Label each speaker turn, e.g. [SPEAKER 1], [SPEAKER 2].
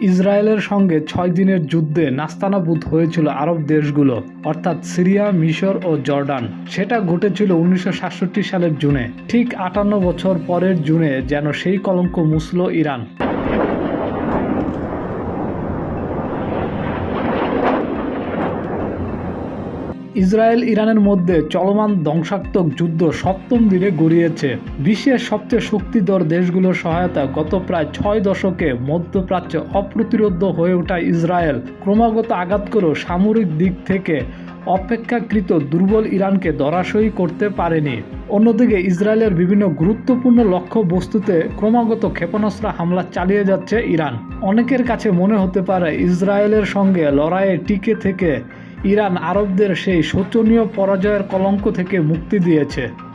[SPEAKER 1] ইসরায়েলের সঙ্গে ছয় দিনের যুদ্ধে নাস্তানাবুদ হয়েছিল আরব দেশগুলো, অর্থাৎ সিরিয়া, মিশর ও জর্ডান। সেটা ঘটেছিল উনিশশো সাতষট্টি সালের জুনে। ঠিক আটান্ন বছর পরের জুনে যেন সেই কলঙ্ক মুসল ইরান। ইসরায়েল ইরানের মধ্যে চলমান ধ্বংসাত্মক যুদ্ধ সপ্তম দিনে গড়িয়েছে। বিশ্বের সবচেয়ে শক্তিধর দেশগুলোর সহায়তা গত প্রায় ছয় দশকে মধ্যপ্রাচ্যে অপ্রতিরোধ হয়ে ওঠা ইসরায়েল ক্রমাগত আঘাত করেও সামরিক দিক থেকে অপেক্ষাকৃত দুর্বল ইরানকে ধরাশয়ী করতে পারেনি। অন্যদিকে ইসরায়েলের বিভিন্ন গুরুত্বপূর্ণ লক্ষ্য বস্তুতে ক্রমাগত ক্ষেপণাস্ত্র হামলা চালিয়ে যাচ্ছে ইরান। অনেকের কাছে মনে হতে পারে ইসরায়েলের সঙ্গে লড়াইয়ে টিকে থেকে ইরান আরবদের সেই শোচনীয় পরাজয়ের কলঙ্ক থেকে মুক্তি দিয়েছে।